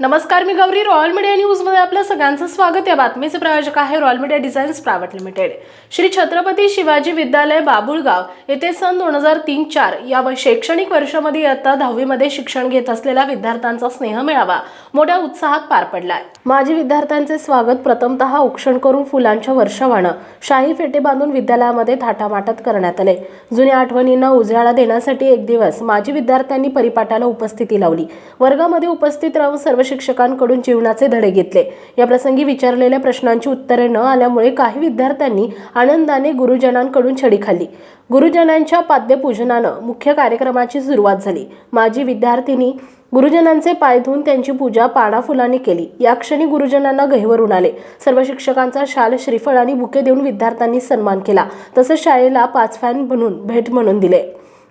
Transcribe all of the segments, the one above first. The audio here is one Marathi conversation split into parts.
नमस्कार मी गौरी. रॉयल मीडिया न्यूजमध्ये आपलं सगळ्यांचं स्वागत. या बातमीचे प्रायोजक आहे royal media designs private limited Shri Chhatrapati Shivaji Vidyalaya Babulgaon येथे सन दोन हजार तीन चार या शैक्षणिक वर्षामध्ये इयत्ता दहावीमध्ये शिक्षण घेत असलेल्या विद्यार्थ्यांचा स्नेह मिळावा मोठ्या उत्साहात पार पडलाय. माजी विद्यार्थ्यांचे स्वागत प्रथमतः उक्षण करून फुलांच्या वर्षावानं शाही फेटे बांधून विद्यालयामध्ये थाटामाटात करण्यात आले. जुन्या आठवणींना उजाळा देण्यासाठी एक दिवस माजी विद्यार्थ्यांनी परिपाठाला उपस्थिती लावली. वर्गामध्ये उपस्थित राहून सर्व शिक्षकांकडून जीवनाचे धडे घेतले. या प्रसंगी विचारलेल्या प्रश्नांची उत्तरे न आल्यामुळे काही विद्यार्थ्यांनी आनंदाने गुरुजनांकडून छडी खाल्ली. गुरुजनांच्या पाद्यपूजनानं मुख्य कार्यक्रमाची सुरुवात झाली. माजी विद्यार्थिनी गुरुजनांचे पाय धुवून त्यांची पूजा पाना केली. या क्षणी गुरुजनांना गहिवरून आले. सर्व शिक्षकांचा शाल श्रीफळ आणि बुके देऊन विद्यार्थ्यांनी सन्मान केला. तसंच शाळेला पाच फॅन म्हणून भेट म्हणून दिले.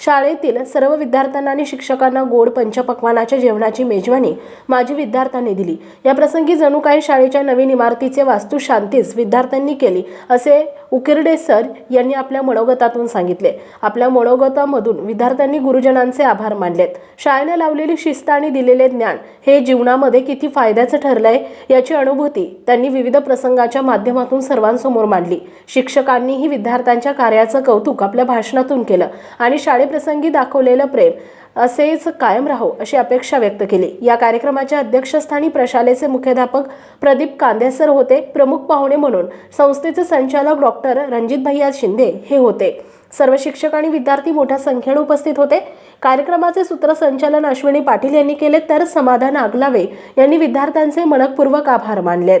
शाळेतील सर्व विद्यार्थ्यांना आणि शिक्षकांना गोड पंचपक्वानाच्या जेवणाची मेजवानी माजी विद्यार्थ्यांनी दिली. या प्रसंगी जणू काही शाळेच्या नवीन इमारतीचे वास्तू शांतीच विद्यार्थ्यांनी केली असे उकिरडे सर यांनी आपल्या मनोगतातून सांगितले. आपल्या मनोगतामधून विद्यार्थ्यांनी गुरुजनांचे आभार मानलेत. शाळेने लावलेली शिस्त आणि दिलेले ज्ञान हे जीवनामध्ये किती फायद्याचं ठरलंय याची अनुभूती त्यांनी विविध प्रसंगाच्या माध्यमातून सर्वांसमोर मांडली. शिक्षकांनीही विद्यार्थ्यांच्या कार्याचं कौतुक आपल्या भाषणातून केलं आणि शाळे प्रसंगी दाखवलेलं प्रेम असेच कायम राहो अशी अपेक्षा व्यक्त केली. या कार्यक्रमाच्या अध्यक्षस्थानी प्रशालेचे मुख्याध्यापक प्रदीप कांदेसर होते. प्रमुख पाहुणे म्हणून संस्थेचे संचालक डॉक्टर रणजित भैया शिंदे हे होते. सर्व शिक्षक आणि विद्यार्थी मोठ्या संख्येने उपस्थित होते. कार्यक्रमाचे सूत्रसंचालन अश्विनी पाटील यांनी केले तर समाधान आगलावे यांनी विद्यार्थ्यांचे मनपूर्वक आभार मानलेत.